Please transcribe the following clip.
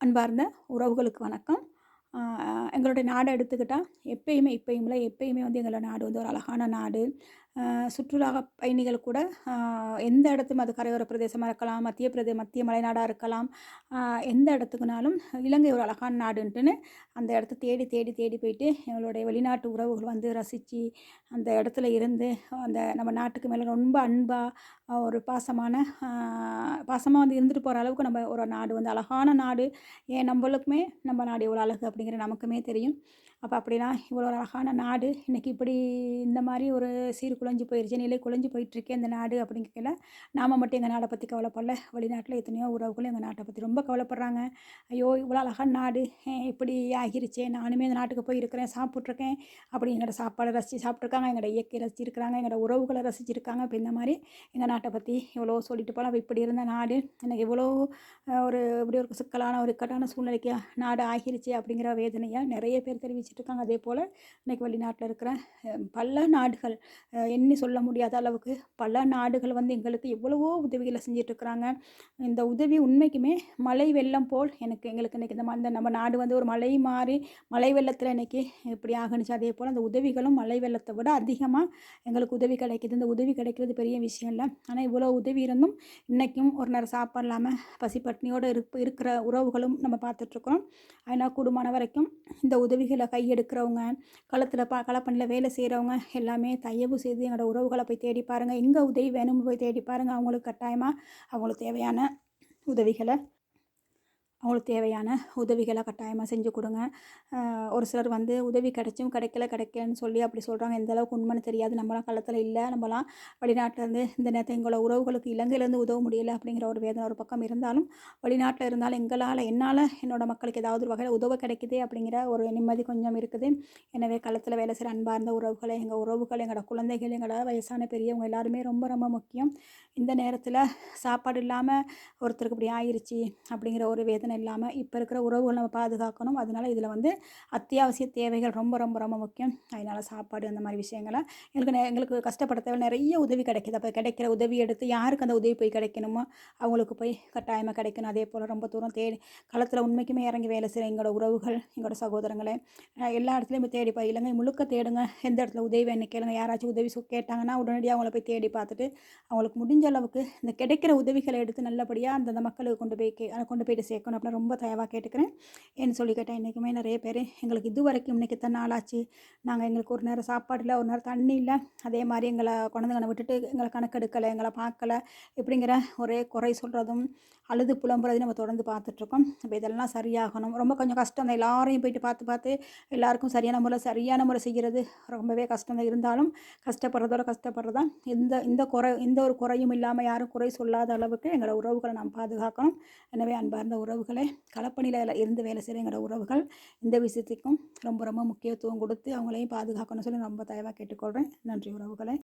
அன்பார்ந்த உறவுகளுக்கு வணக்கம். எங்களுடைய நாடை எடுத்துக்கிட்டால் எப்பயுமே இப்பயும் இல்லை எப்பயுமே வந்து எங்களோட நாடு வந்து ஒரு அழகான நாடு. சுற்றுலா பயணிகள் கூட எந்த இடத்தும் அது கரையோர பிரதேசமாக இருக்கலாம் மத்திய பிரதே மத்திய மலைநாடாக இருக்கலாம் எந்த இடத்துக்குனாலும் இலங்கை ஒரு அழகான நாடுன்ட்டுன்னு அந்த இடத்த தேடி தேடி தேடி போயிட்டு எங்களுடைய வெளிநாட்டு உறவுகள் வந்து ரசித்து அந்த இடத்துல இருந்து அந்த நம்ம நாட்டுக்கு மேலே ரொம்ப அன்பாக ஒரு பாசமான பாசமாக வந்து இருந்துட்டு போகிற அளவுக்கு நம்ம ஒரு நாடு வந்து அழகான நாடு. ஏன் நம்மளுக்குமே நம்ம நாடு எவ்வளோ அழகு அப்படிங்கிற நமக்குமே தெரியும். அப்போ அப்படிலாம் இவ்வளோ ஒரு அழகான நாடு இன்றைக்கி இப்படி இந்த மாதிரி ஒரு சீர் குலைஞ்சு போயிடுச்சு நிலை குலைஞ்சி போயிட்டுருக்கேன் இந்த நாடு அப்படிங்கல நாம் மட்டும் எங்கள் நாடை பற்றி கவலைப்படல. வெளிநாட்டில் எத்தனையோ உறவுகளும் எங்கள் நாட்டை பற்றி ரொம்ப கவலைப்படுறாங்க. ஐயோ இவ்வளோ அழகான நாடு இப்படி ஆகிருச்சே நானுமே இந்த நாட்டுக்கு போயிருக்கிறேன் சாப்பிட்ருக்கேன் அப்படி எங்களோட சாப்பாடை ரசித்து சாப்பிட்ருக்காங்க எங்களோட இயற்கை ரசிச்சிருக்கிறாங்க எங்களோட உறவுகளை ரசிச்சிருக்காங்க. இப்போ இந்த மாதிரி எங்கள் நாட்டை பற்றி இவ்வளோ சொல்லிட்டு போகலாம் இப்படி இருந்த நாடு எனக்கு இவ்வளோ ஒரு இப்படி ஒரு சிக்கலான ஒரு இக்கட்டான சூழ்நிலைக்கு நாடு ஆகிருச்சு அப்படிங்கிற வேதனையை நிறைய பேர் தெரிவிச்சு இருக்காங்க அதே போல் இன்றைக்கி வெளிநாட்டில் இருக்கிற பல நாடுகள் எண்ணி சொல்ல முடியாத அளவுக்கு பல நாடுகள் வந்து எங்களுக்கு எவ்வளவோ உதவிகளை செஞ்சிட்ருக்குறாங்க. இந்த உதவி உண்மைக்குமே மழை வெள்ளம் போல் எனக்கு எங்களுக்கு இன்றைக்கி இந்த மாதிரி நம்ம நாடு வந்து ஒரு மழை மாறி மழை வெள்ளத்தில் இன்றைக்கி இப்படி ஆகணுச்சு. அதே போல் அந்த உதவிகளும் மழை வெள்ளத்தை விட அதிகமாக எங்களுக்கு உதவி கிடைக்கிது. இந்த உதவி கிடைக்கிறது பெரிய விஷயம் இல்லை. ஆனால் இவ்வளோ உதவி இருந்தும் இன்றைக்கும் ஒரு நேரம் சாப்பாடு இல்லாமல் பசி பட்னியோடு இருப்பு இருக்கிற உறவுகளும் நம்ம பார்த்துட்ருக்கோம் அதனால் கூடுமான வரைக்கும் இந்த உதவிகளை கையெடுக்கிறவங்க களத்தில் பா களப்பணியில் வேலை செய்கிறவங்க எல்லாமே தயவு செய்து எங்களோட உறவுகளை போய் தேடி பாருங்கள் எங்கே உதவி வேணும்னு போய் தேடி பாருங்கள் அவங்களுக்கு கட்டாயமாக அவங்களுக்கு தேவையான உதவிகளை அவங்களுக்கு தேவையான உதவிகளை கட்டாயமாக செஞ்சு கொடுங்க. ஒரு சிலர் வந்து உதவி கிடைச்சும் கிடைக்கல கிடைக்கலன்னு சொல்லி அப்படி சொல்கிறாங்க எந்த அளவுக்கு உண்மைன்னு தெரியாது. நம்மளாம் களத்தில் இல்லை. நம்மளாம் வெளிநாட்டிலேருந்து இந்த நேரத்தை எங்களோட உறவுகளுக்கு இலங்கையிலேருந்து உதவ முடியலை அப்படிங்கிற ஒரு வேதனை ஒரு பக்கம் இருந்தாலும் வெளிநாட்டில் இருந்தாலும் எங்களால் என்னால் என்னோடய மக்களுக்கு ஏதாவது ஒரு வகையில் உதவ கிடைக்குதே அப்படிங்கிற ஒரு நிம்மதி கொஞ்சம் இருக்குது. எனவே களத்தில் வேலை செய்கிற அன்பாக இருந்த உறவுகளை எங்கள் உறவுகள் எங்களோட குழந்தைகள் எங்களோட வயசான பெரியவங்க எல்லாருமே ரொம்ப ரொம்ப முக்கியம். இந்த நேரத்தில் சாப்பாடு இல்லாமல் ஒருத்தருக்கு இப்படி ஆயிடுச்சு அப்படிங்கிற ஒரு வேதனை இல்லாமல் இப்போ இருக்கிற உறவுகள் நம்ம பாதுகாக்கணும். அதனால் இதில் வந்து அத்தியாவசிய தேவைகள் ரொம்ப ரொம்ப ரொம்ப முக்கியம். அதனால் சாப்பாடு அந்த மாதிரி விஷயங்களை எங்களுக்கு எங்களுக்கு கஷ்டப்பட தேவை நிறைய உதவி கிடைக்கிது. அப்போ கிடைக்கிற உதவி எடுத்து யாருக்கு அந்த உதவி போய் கிடைக்கணுமோ அவங்களுக்கு போய் கட்டாயமாக கிடைக்கணும். அதே போல் ரொம்ப தூரம் தேடி களத்தில் உண்மைக்குமே இறங்கி வேலை செய்கிற எங்களோட உறவுகள் எங்களோட சகோதரங்களை எல்லா இடத்துலையும் போய் தேடி போய் முழுக்க தேடுங்க. எந்த இடத்துல உதவி என்ன கேளுங்க. யாராச்சும் உதவி கேட்டாங்கன்னா உடனடியாக அவங்கள போய் தேடி பார்த்துட்டு அவங்களுக்கு முடிஞ்ச அளவுக்கு இந்த கிடைக்கிற உதவிகளை எடுத்து நல்லபடியாக அந்தந்த மக்களுக்கு கொண்டு போய் கொண்டு போயிட்டு சேர்க்கணும். அப்படின்னு ரொம்ப தயவாக கேட்டுக்கிறேன். ஏன்னு சொல்லி கேட்டேன் இன்றைக்குமே நிறைய பேர் எங்களுக்கு இது வரைக்கும் இன்றைக்கி இத்தனை நாளாச்சு நாங்கள் எங்களுக்கு ஒரு நேரம் சாப்பாடு இல்லை ஒரு நேரம் தண்ணி இல்லை. அதே மாதிரி எங்களை குழந்தைங்களை விட்டுட்டு எங்களை கணக்கெடுக்கலை எங்களை பார்க்கல. இப்படிங்கிற ஒரே குறை சொல்கிறதும் அழுது புலம்புறதையும் நம்ம தொடர்ந்து பார்த்துட்ருக்கோம். இப்போ இதெல்லாம் சரியாகணும். ரொம்ப கொஞ்சம் கஷ்டம் தான். எல்லாரையும் போயிட்டு பார்த்து பார்த்து எல்லாருக்கும் சரியான முறை சரியான முறை செய்கிறது ரொம்பவே கஷ்டம் தான். இருந்தாலும் கஷ்டப்படுறதோட கஷ்டப்படுறதா. எந்த இந்த குறை எந்த ஒரு குறையும் இல்லாமல் யாரும் குறை சொல்லாத அளவுக்கு எங்களோட உறவுகளை நாம் பாதுகாக்கணும். எனவே அன்பார்ந்த உறவு களப்பணியில் இருந்து வேலை செய்கிற உறவுகள் இந்த விஷயத்துக்கும் ரொம்ப ரொம்ப முக்கியத்துவம் கொடுத்து அவங்களையும் பாதுகாக்கணும்னு சொல்லி ரொம்ப தயவாக கேட்டுக்கொள்கிறேன் நன்றி உறவுகளை.